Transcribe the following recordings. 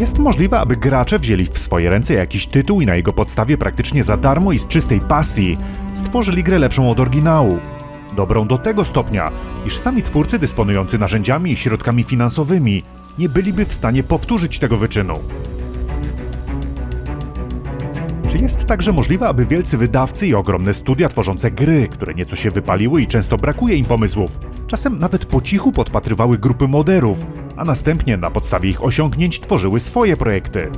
jest możliwe, aby gracze wzięli w swoje ręce jakiś tytuł i na jego podstawie praktycznie za darmo i z czystej pasji stworzyli grę lepszą od oryginału? Dobrą do tego stopnia, iż sami twórcy dysponujący narzędziami i środkami finansowymi nie byliby w stanie powtórzyć tego wyczynu. Czy jest także możliwe, aby wielcy wydawcy i ogromne studia tworzące gry, które nieco się wypaliły i często brakuje im pomysłów, czasem nawet po cichu podpatrywały grupy moderów, a następnie na podstawie ich osiągnięć tworzyły swoje projekty?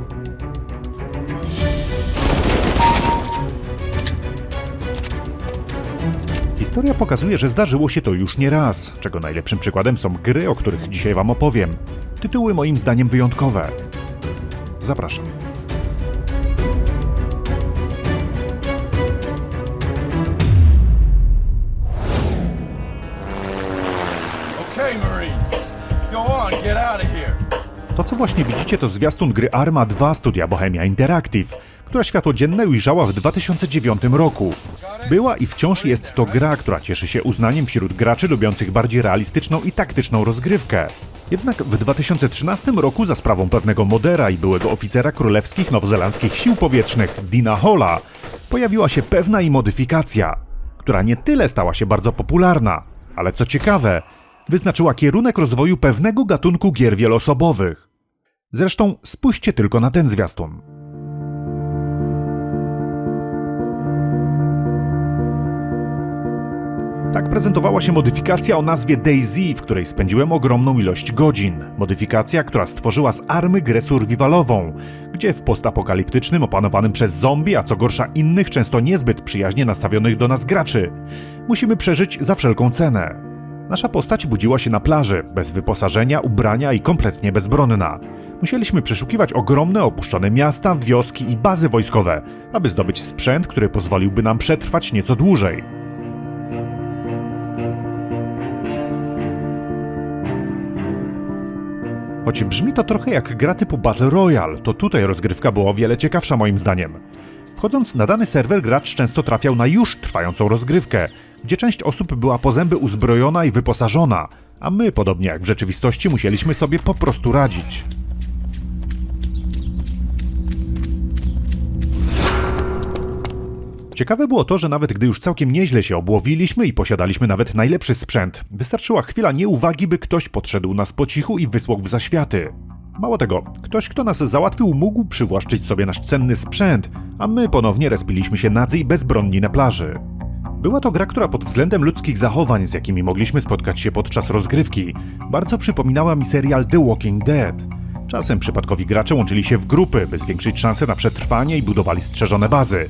Historia pokazuje, że zdarzyło się to już nie raz, czego najlepszym przykładem są gry, o których dzisiaj Wam opowiem. Tytuły moim zdaniem wyjątkowe. Zapraszam. To, co właśnie widzicie, to zwiastun gry Arma 2 studia Bohemia Interactive, która światło dzienne ujrzała w 2009 roku. Była i wciąż jest to gra, która cieszy się uznaniem wśród graczy lubiących bardziej realistyczną i taktyczną rozgrywkę. Jednak w 2013 roku za sprawą pewnego modera i byłego oficera królewskich nowozelandzkich sił powietrznych Dina Hola pojawiła się pewna i modyfikacja, która nie tyle stała się bardzo popularna, ale co ciekawe, wyznaczyła kierunek rozwoju pewnego gatunku gier wieloosobowych. Zresztą spójrzcie tylko na ten zwiastun. Tak prezentowała się modyfikacja o nazwie DayZ, w której spędziłem ogromną ilość godzin. Modyfikacja, która stworzyła z army grę survivalową, gdzie w postapokaliptycznym opanowanym przez zombie, a co gorsza innych, często niezbyt przyjaźnie nastawionych do nas graczy, musimy przeżyć za wszelką cenę. Nasza postać budziła się na plaży, bez wyposażenia, ubrania i kompletnie bezbronna. Musieliśmy przeszukiwać ogromne opuszczone miasta, wioski i bazy wojskowe, aby zdobyć sprzęt, który pozwoliłby nam przetrwać nieco dłużej. Choć brzmi to trochę jak gra typu Battle Royale, to tutaj rozgrywka była o wiele ciekawsza moim zdaniem. Wchodząc na dany serwer, gracz często trafiał na już trwającą rozgrywkę, gdzie część osób była po zęby uzbrojona i wyposażona, a my, podobnie jak w rzeczywistości, musieliśmy sobie po prostu radzić. Ciekawe było to, że nawet gdy już całkiem nieźle się obłowiliśmy i posiadaliśmy nawet najlepszy sprzęt, wystarczyła chwila nieuwagi, by ktoś podszedł nas po cichu i wysłał w zaświaty. Mało tego, ktoś, kto nas załatwił, mógł przywłaszczyć sobie nasz cenny sprzęt, a my ponownie respiliśmy się nadzy i bezbronni na plaży. Była to gra, która pod względem ludzkich zachowań, z jakimi mogliśmy spotkać się podczas rozgrywki, bardzo przypominała mi serial The Walking Dead. Czasem przypadkowi gracze łączyli się w grupy, by zwiększyć szanse na przetrwanie i budowali strzeżone bazy.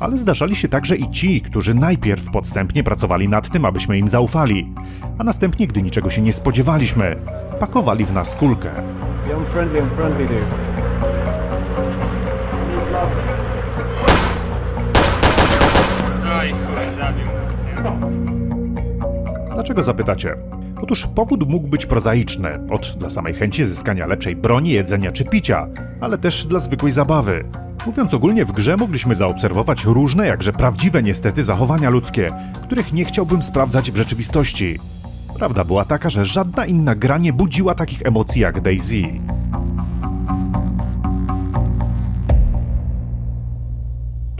Ale zdarzali się także i ci, którzy najpierw podstępnie pracowali nad tym, abyśmy im zaufali, a następnie, gdy niczego się nie spodziewaliśmy, pakowali w nas kulkę. I'm friendly, I'm friendly nas, nie? Dlaczego zapytacie? Otóż powód mógł być prozaiczny, od dla samej chęci zyskania lepszej broni, jedzenia czy picia, ale też dla zwykłej zabawy. Mówiąc ogólnie, w grze mogliśmy zaobserwować różne, jakże prawdziwe niestety, zachowania ludzkie, których nie chciałbym sprawdzać w rzeczywistości. Prawda była taka, że żadna inna gra nie budziła takich emocji jak Daisy.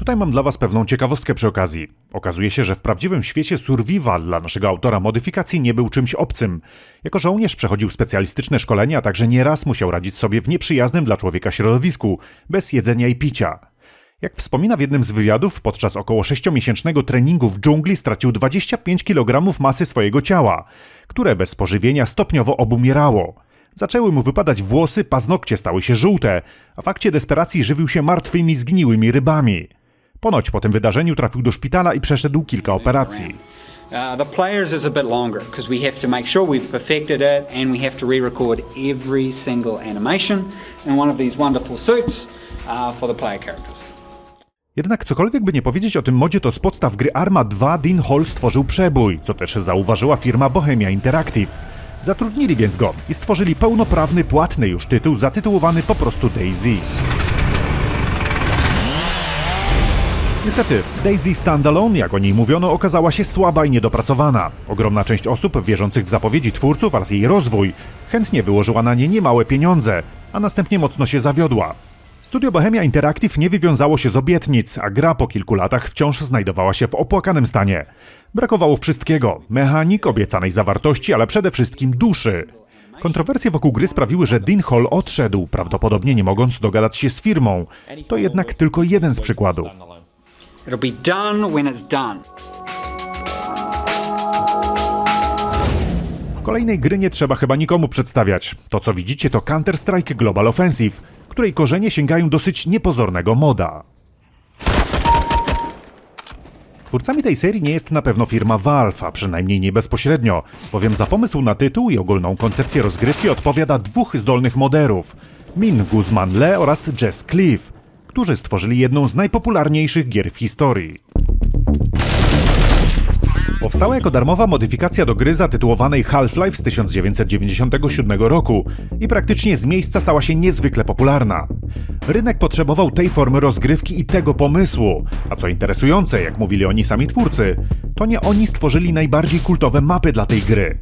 Tutaj mam dla Was pewną ciekawostkę przy okazji. Okazuje się, że w prawdziwym świecie survival dla naszego autora modyfikacji nie był czymś obcym. Jako żołnierz przechodził specjalistyczne szkolenia, a także nieraz musiał radzić sobie w nieprzyjaznym dla człowieka środowisku, bez jedzenia i picia. Jak wspomina w jednym z wywiadów, podczas około 6-miesięcznego treningu w dżungli stracił 25 kg masy swojego ciała, które bez pożywienia stopniowo obumierało. Zaczęły mu wypadać włosy, paznokcie stały się żółte, a w akcie desperacji żywił się martwymi, zgniłymi rybami. Ponoć po tym wydarzeniu trafił do szpitala i przeszedł kilka operacji. Uh, the players is a bit longer because we have to make sure we've perfected it and we have to re-record every single animation in one of these wonderful suits uh, for the player characters. Jednak cokolwiek by nie powiedzieć o tym modzie, to z podstaw gry Arma 2 Dean Hall stworzył przebój, co też zauważyła firma Bohemia Interactive. Zatrudnili więc go i stworzyli pełnoprawny, płatny już tytuł zatytułowany po prostu Daisy. Niestety, Daisy Standalone, jak o niej mówiono, okazała się słaba i niedopracowana. Ogromna część osób wierzących w zapowiedzi twórców oraz jej rozwój chętnie wyłożyła na nie niemałe pieniądze, a następnie mocno się zawiodła. Studio Bohemia Interactive nie wywiązało się z obietnic, a gra po kilku latach wciąż znajdowała się w opłakanym stanie. Brakowało wszystkiego: mechanik, obiecanej zawartości, ale przede wszystkim duszy. Kontrowersje wokół gry sprawiły, że Dean Hall odszedł, prawdopodobnie nie mogąc dogadać się z firmą. To jednak tylko jeden z przykładów. It'll be done when it's done. Kolejnej gry nie trzeba chyba nikomu przedstawiać. To co widzicie to Counter-Strike Global Offensive, której korzenie sięgają dosyć niepozornego moda. Twórcami tej serii nie jest na pewno firma Valve, a przynajmniej nie bezpośrednio, bowiem za pomysł na tytuł i ogólną koncepcję rozgrywki odpowiada dwóch zdolnych moderów Min Guzman Le oraz Jess Cliff, którzy stworzyli jedną z najpopularniejszych gier w historii. Powstała jako darmowa modyfikacja do gry zatytułowanej Half-Life z 1997 roku i praktycznie z miejsca stała się niezwykle popularna. Rynek potrzebował tej formy rozgrywki i tego pomysłu, a co interesujące, jak mówili oni sami twórcy, to nie oni stworzyli najbardziej kultowe mapy dla tej gry.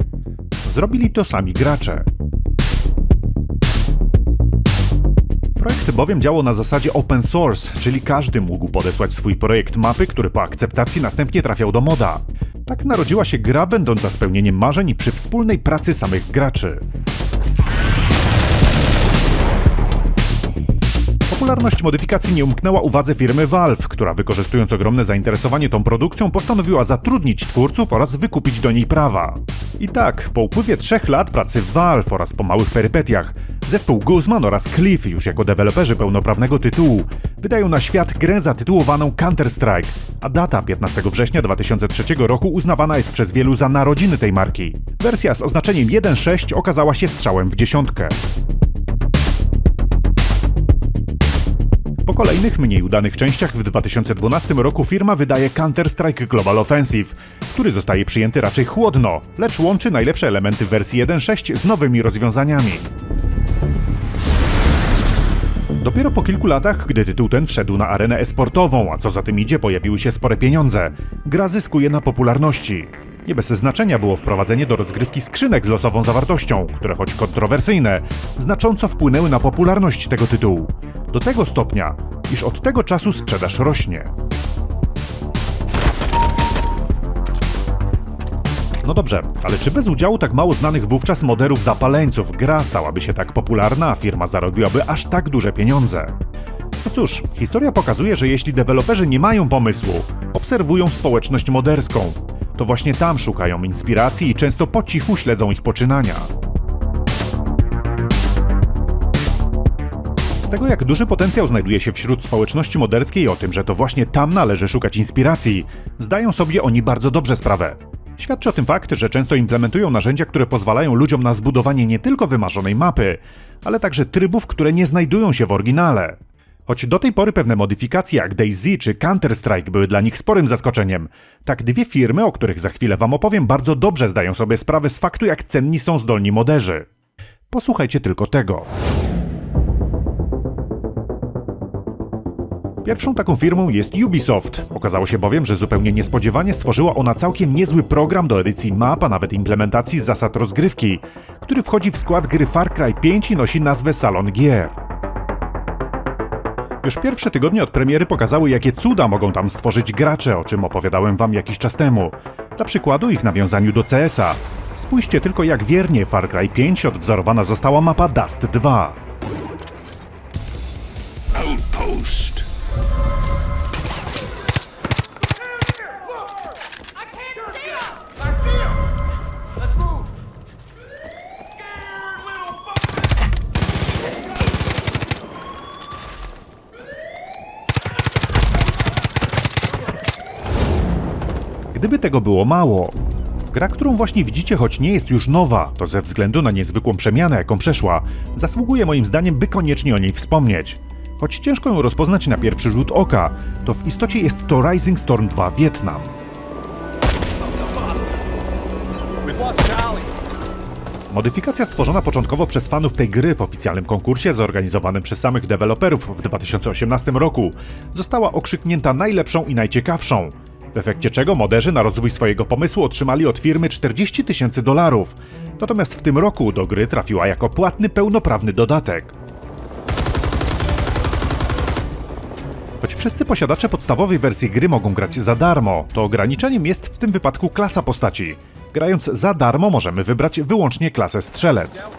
Zrobili to sami gracze. Projekt bowiem działał na zasadzie open source, czyli każdy mógł podesłać swój projekt mapy, który po akceptacji następnie trafiał do moda. Tak narodziła się gra będąca spełnieniem marzeń przy wspólnej pracy samych graczy. Popularność modyfikacji nie umknęła uwadze firmy Valve, która wykorzystując ogromne zainteresowanie tą produkcją postanowiła zatrudnić twórców oraz wykupić do niej prawa. I tak, po upływie trzech lat pracy Valve oraz po małych perypetiach, zespół Guzman oraz Cliff już jako deweloperzy pełnoprawnego tytułu wydają na świat grę zatytułowaną Counter-Strike, a data 15 września 2003 roku uznawana jest przez wielu za narodziny tej marki. Wersja z oznaczeniem 1.6 okazała się strzałem w dziesiątkę. Kolejnych, mniej udanych częściach w 2012 roku firma wydaje Counter-Strike Global Offensive, który zostaje przyjęty raczej chłodno, lecz łączy najlepsze elementy wersji 1.6 z nowymi rozwiązaniami. Dopiero po kilku latach, gdy tytuł ten wszedł na arenę esportową, a co za tym idzie, pojawiły się spore pieniądze, gra zyskuje na popularności. Nie bez znaczenia było wprowadzenie do rozgrywki skrzynek z losową zawartością, które choć kontrowersyjne, znacząco wpłynęły na popularność tego tytułu. Do tego stopnia, iż od tego czasu sprzedaż rośnie. No dobrze, ale czy bez udziału tak mało znanych wówczas moderów zapaleńców gra stałaby się tak popularna, a firma zarobiłaby aż tak duże pieniądze? No cóż, historia pokazuje, że jeśli deweloperzy nie mają pomysłu, obserwują społeczność moderską, to właśnie tam szukają inspiracji i często po cichu śledzą ich poczynania. Z tego, jak duży potencjał znajduje się wśród społeczności moderskiej o tym, że to właśnie tam należy szukać inspiracji, zdają sobie oni bardzo dobrze sprawę. Świadczy o tym fakt, że często implementują narzędzia, które pozwalają ludziom na zbudowanie nie tylko wymarzonej mapy, ale także trybów, które nie znajdują się w oryginale. Choć do tej pory pewne modyfikacje jak DayZ czy Counter-Strike były dla nich sporym zaskoczeniem, tak dwie firmy, o których za chwilę wam opowiem, bardzo dobrze zdają sobie sprawę z faktu, jak cenni są zdolni moderzy. Posłuchajcie tylko tego. Pierwszą taką firmą jest Ubisoft. Okazało się bowiem, że zupełnie niespodziewanie stworzyła ona całkiem niezły program do edycji map, a nawet implementacji zasad rozgrywki, który wchodzi w skład gry Far Cry 5 i nosi nazwę Salon Gier. Już pierwsze tygodnie od premiery pokazały, jakie cuda mogą tam stworzyć gracze, o czym opowiadałem wam jakiś czas temu. Dla przykładu i w nawiązaniu do CS-a. Spójrzcie tylko, jak wiernie Far Cry 5 odwzorowana została mapa Dust 2. Gdyby tego było mało, gra, którą właśnie widzicie, choć nie jest już nowa, to ze względu na niezwykłą przemianę, jaką przeszła, zasługuje moim zdaniem, by koniecznie o niej wspomnieć. Choć ciężko ją rozpoznać na pierwszy rzut oka, to w istocie jest to Rising Storm 2 Wietnam. Modyfikacja stworzona początkowo przez fanów tej gry w oficjalnym konkursie zorganizowanym przez samych deweloperów w 2018 roku została okrzyknięta najlepszą i najciekawszą w efekcie czego moderzy na rozwój swojego pomysłu otrzymali od firmy 40 tysięcy dolarów. Natomiast w tym roku do gry trafiła jako płatny pełnoprawny dodatek. Choć wszyscy posiadacze podstawowej wersji gry mogą grać za darmo, to ograniczeniem jest w tym wypadku klasa postaci. Grając za darmo możemy wybrać wyłącznie klasę strzelec.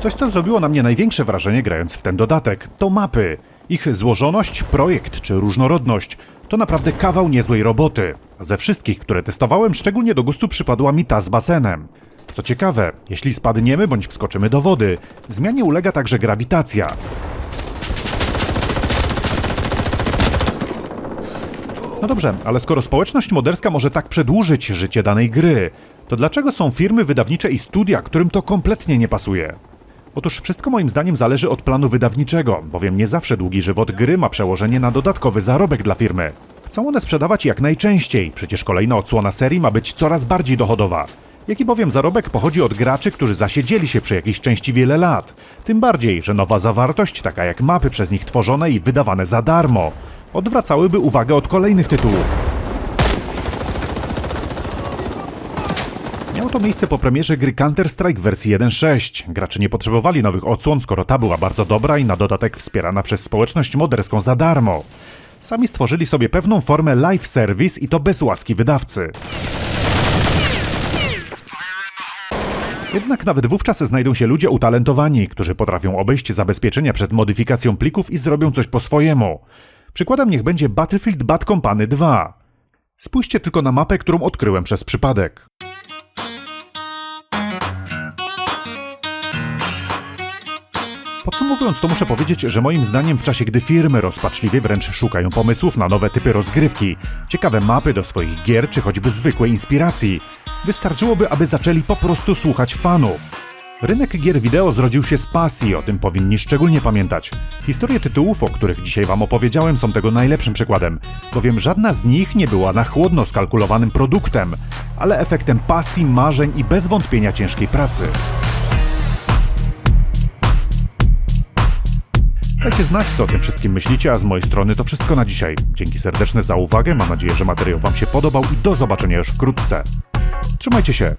Coś, co zrobiło na mnie największe wrażenie grając w ten dodatek, to mapy. Ich złożoność, projekt czy różnorodność to naprawdę kawał niezłej roboty. Ze wszystkich, które testowałem, szczególnie do gustu przypadła mi ta z basenem. Co ciekawe, jeśli spadniemy bądź wskoczymy do wody, zmianie ulega także grawitacja. No dobrze, ale skoro społeczność moderska może tak przedłużyć życie danej gry, to dlaczego są firmy wydawnicze i studia, którym to kompletnie nie pasuje? Otóż wszystko moim zdaniem zależy od planu wydawniczego, bowiem nie zawsze długi żywot gry ma przełożenie na dodatkowy zarobek dla firmy. Chcą one sprzedawać jak najczęściej, przecież kolejna odsłona serii ma być coraz bardziej dochodowa. Jaki bowiem zarobek pochodzi od graczy, którzy zasiedzieli się przy jakiejś części wiele lat. Tym bardziej, że nowa zawartość, taka jak mapy przez nich tworzone i wydawane za darmo, odwracałyby uwagę od kolejnych tytułów. Miało to miejsce po premierze gry Counter-Strike wersji 1.6. Gracze nie potrzebowali nowych odsłon, skoro ta była bardzo dobra i na dodatek wspierana przez społeczność moderską za darmo. Sami stworzyli sobie pewną formę live service i to bez łaski wydawcy. Jednak nawet wówczas znajdą się ludzie utalentowani, którzy potrafią obejść zabezpieczenia przed modyfikacją plików i zrobią coś po swojemu. Przykładem niech będzie Battlefield Bad Company 2. Spójrzcie tylko na mapę, którą odkryłem przez przypadek. Podsumowując, to muszę powiedzieć, że moim zdaniem w czasie, gdy firmy rozpaczliwie wręcz szukają pomysłów na nowe typy rozgrywki, ciekawe mapy do swoich gier, czy choćby zwykłej inspiracji, wystarczyłoby, aby zaczęli po prostu słuchać fanów. Rynek gier wideo zrodził się z pasji, o tym powinni szczególnie pamiętać. Historie tytułów, o których dzisiaj wam opowiedziałem, są tego najlepszym przykładem, bowiem żadna z nich nie była na chłodno skalkulowanym produktem, ale efektem pasji, marzeń i bez wątpienia ciężkiej pracy. Dajcie znać, co o tym wszystkim myślicie, a z mojej strony to wszystko na dzisiaj. Dzięki serdeczne za uwagę, mam nadzieję, że materiał Wam się podobał i do zobaczenia już wkrótce. Trzymajcie się,